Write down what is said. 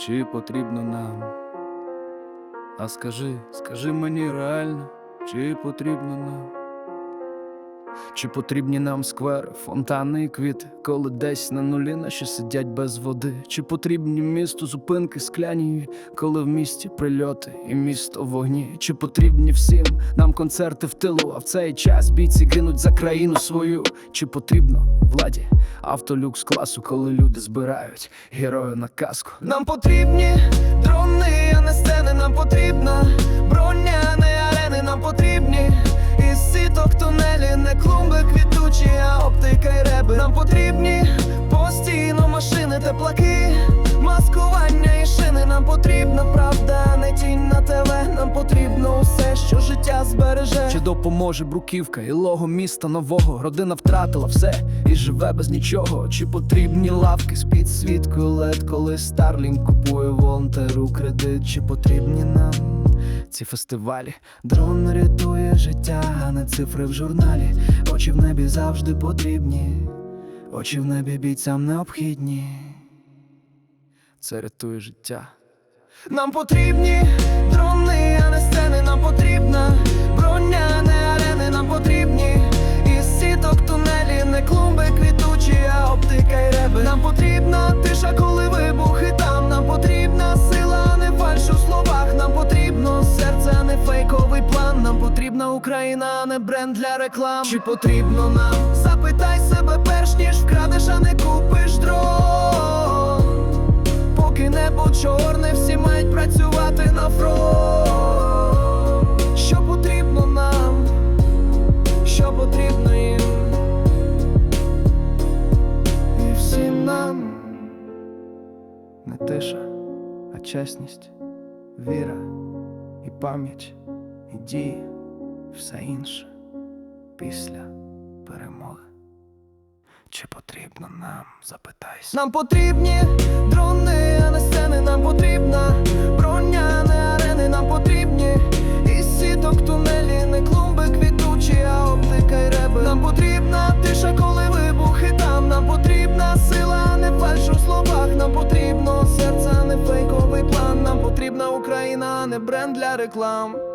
чи потрібно нам? А скажи, скажи мені реально, чи потрібно нам? Чи потрібні нам сквери, фонтани і квіти, коли десь на нулі наші сидять без води? Чи потрібні місту зупинки скляні, коли в місті прильоти і місто вогні? Чи потрібні всім нам концерти в тилу, а в цей час бійці гинуть за країну свою? Чи потрібно владі автолюкс класу, коли люди збирають герою на каску? Нам потрібні дрони, а не сцени, нам потрібна броня, не арени, нам потрібні із сіток тунелі, не клумби квітучі, а оптика й реби. Нам потрібні постійно машини, теплаки, маскування і шини. Нам потрібна правда, не тінь на ТВ. Нам Допоможе бруківка і лого міста нового? Родина втратила все і живе без нічого. Чи потрібні лавки з підсвіткою лед, коли Старлінг купує волонтеру кредит? Чи потрібні нам? Ці фестивалі дрон рятує життя, а не цифри в журналі. Очі в небі завжди потрібні, очі в небі бійцям необхідні. Це рятує життя. Нам потрібні дрони, а не сцени, нам потрібна потрібна Україна, а не бренд для реклам. Чи потрібно нам? Запитай себе перш ніж вкрадеш, а не купиш дрон. Поки небо чорне, всі мають працювати на фронт. Що потрібно нам, що потрібно їм, і всім нам не тиша, а чесність, віра і пам'ять, і дії, все інше після перемоги. Чи потрібно нам запитайся? Нам потрібні дрони, а не сцени, нам потрібна броня, не арени, нам потрібні із сіток тунелі, не клумби квітучі, а оптика й реби. Нам потрібна тиша, коли вибухи там. Нам потрібна сила, не фальш у словах. Нам потрібно серце, а не фейковий план. Нам потрібна Україна, а не бренд для реклам.